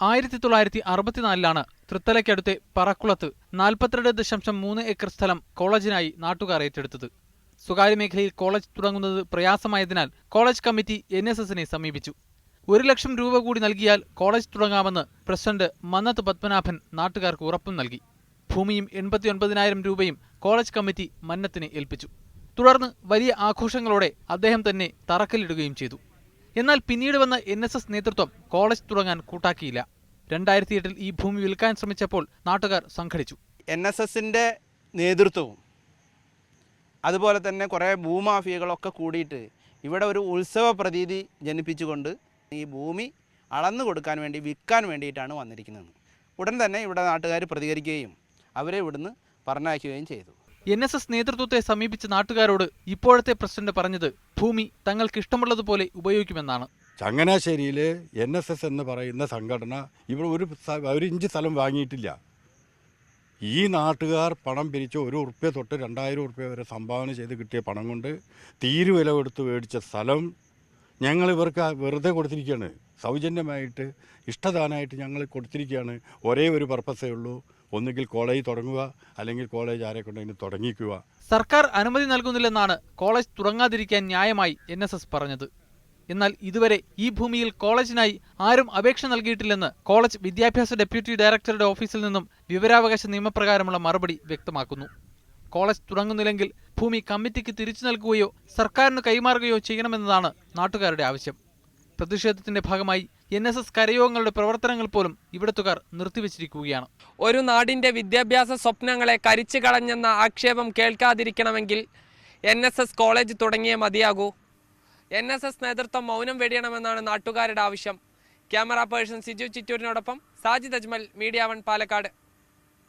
ആയിരത്തി തൊള്ളായിരത്തി അറുപത്തിനാലിലാണ് തൃത്തലയ്ക്കടുത്തെ പറക്കുളത്ത് നാൽപ്പത്തിരണ്ട് ദശാംശം മൂന്ന് ഏക്കർ സ്ഥലം കോളേജിനായി നാട്ടുകാർ ഏറ്റെടുത്തത്. സ്വകാര്യ മേഖലയിൽ കോളേജ് തുടങ്ങുന്നത് പ്രയാസമായതിനാൽ കോളേജ് കമ്മിറ്റി എൻ എസ് എസിനെ സമീപിച്ചു. ഒരു ലക്ഷം രൂപ കൂടി നൽകിയാൽ കോളേജ് തുടങ്ങാമെന്ന് പ്രസിഡന്റ് മന്നത്ത് പത്മനാഭൻ നാട്ടുകാർക്ക് ഉറപ്പും നൽകി. ഭൂമിയും എൺപത്തിയൊൻപതിനായിരം രൂപയും കോളേജ് കമ്മിറ്റി മന്നത്തിനെ ഏൽപ്പിച്ചു. തുടർന്ന് വലിയ ആഘോഷങ്ങളോടെ അദ്ദേഹം തന്നെ തറക്കല്ലിടുകയും ചെയ്തു. എന്നാൽ പിന്നീട് വന്ന എൻ എസ് എസ് നേതൃത്വം കോളേജ് തുടങ്ങാൻ കൂട്ടാക്കിയില്ല. രണ്ടായിരത്തി എട്ടിൽ ഈ ഭൂമി വിൽക്കാൻ ശ്രമിച്ചപ്പോൾ നാട്ടുകാർ സംഘടിച്ചു. എൻ എസ് എസിന്റെ നേതൃത്വവും അതുപോലെ തന്നെ കുറേ ഭൂമാഫിയകളൊക്കെ കൂടിയിട്ട് ഇവിടെ ഒരു ഉത്സവ പ്രതീതി ജനിപ്പിച്ചുകൊണ്ട് ഈ ഭൂമി അളന്നു കൊടുക്കാൻ വേണ്ടി വിൽക്കാൻ വേണ്ടിയിട്ടാണ് വന്നിരിക്കുന്നത്. ഉടൻ തന്നെ ഇവിടെ നാട്ടുകാർ പ്രതികരിക്കുകയും അവരെ ഇവിടുന്ന് പറഞ്ഞയക്കുകയും ചെയ്തു. എൻ എസ് എസ് നേതൃത്വത്തെ സമീപിച്ച നാട്ടുകാരോട് ഇപ്പോഴത്തെ പ്രസിഡന്റ് പറഞ്ഞത് ഭൂമി തങ്ങൾക്ക് ഇഷ്ടമുള്ളതുപോലെ ഉപയോഗിക്കുമെന്നാണ്. ചങ്ങനാശ്ശേരിയിൽ എൻ എസ് എസ് എന്ന് പറയുന്ന സംഘടന ഇവിടെ ഒരു ഒരു ഇഞ്ച് സ്ഥലം വാങ്ങിയിട്ടില്ല. ഈ നാട്ടുകാർ പണം പിരിച്ച് ഒരു ഉറുപ്പ്യ തൊട്ട് രണ്ടായിരം ഉറുപ്പ്യ വരെ സംഭാവന ചെയ്ത് കിട്ടിയ പണം കൊണ്ട് തീരു വില കൊടുത്ത് മേടിച്ച സ്ഥലം ഞങ്ങൾ ഇവർക്ക് വെറുതെ കൊടുത്തിരിക്കുകയാണ്. സൗജന്യമായിട്ട് ഇഷ്ടദാനമായിട്ട് ഞങ്ങൾ കൊടുത്തിരിക്കുകയാണ്. ഒരേ ഒരു പർപ്പസേ ഉള്ളൂ. ഒന്നുകിൽ കോളേജ് തുടങ്ങുക അല്ലെങ്കിൽ കോളേജ് ആരെ കൊണ്ടെങ്കിലും തുടങ്ങിക്കുക. സർക്കാർ അനുമതി നൽകുന്നില്ലെന്നാണ് കോളേജ് തുടങ്ങാതിരിക്കാൻ ന്യായമായി എൻ പറഞ്ഞത്. എന്നാൽ ഇതുവരെ ഈ ഭൂമിയിൽ കോളേജിനായി ആരും അപേക്ഷ നൽകിയിട്ടില്ലെന്ന് കോളേജ് വിദ്യാഭ്യാസ ഡെപ്യൂട്ടി ഡയറക്ടറുടെ ഓഫീസിൽ നിന്നും വിവരാവകാശ നിയമപ്രകാരമുള്ള മറുപടി വ്യക്തമാക്കുന്നു. കോളേജ് തുടങ്ങുന്നില്ലെങ്കിൽ ഭൂമി കമ്മിറ്റിക്ക് തിരിച്ചു നൽകുകയോ സർക്കാരിന് കൈമാറുകയോ ചെയ്യണമെന്നതാണ് നാട്ടുകാരുടെ ആവശ്യം. പ്രതിഷേധത്തിന്റെ ഭാഗമായി എൻ എസ് എസ് കരയോഗങ്ങളുടെ പ്രവർത്തനങ്ങൾ പോലും ഇവിടത്തുകാർ നിർത്തിവച്ചിരിക്കുകയാണ്. ഒരു നാടിന്റെ വിദ്യാഭ്യാസ സ്വപ്നങ്ങളെ കരിച്ചു കളഞ്ഞെന്ന ആക്ഷേപം കേൾക്കാതിരിക്കണമെങ്കിൽ എൻ എസ് എസ് കോളേജ് തുടങ്ങിയ മതിയാകൂ. എൻ എസ് എസ് നേതൃത്വം മൗനം വെടിയണമെന്നാണ് നാട്ടുകാരുടെ ആവശ്യം. ക്യാമറ പേഴ്സൺ സിജു ചിറ്റൂരിനോടൊപ്പം സാജിദ് അജ്മൽ മീഡിയ വൺ പാലക്കാട്.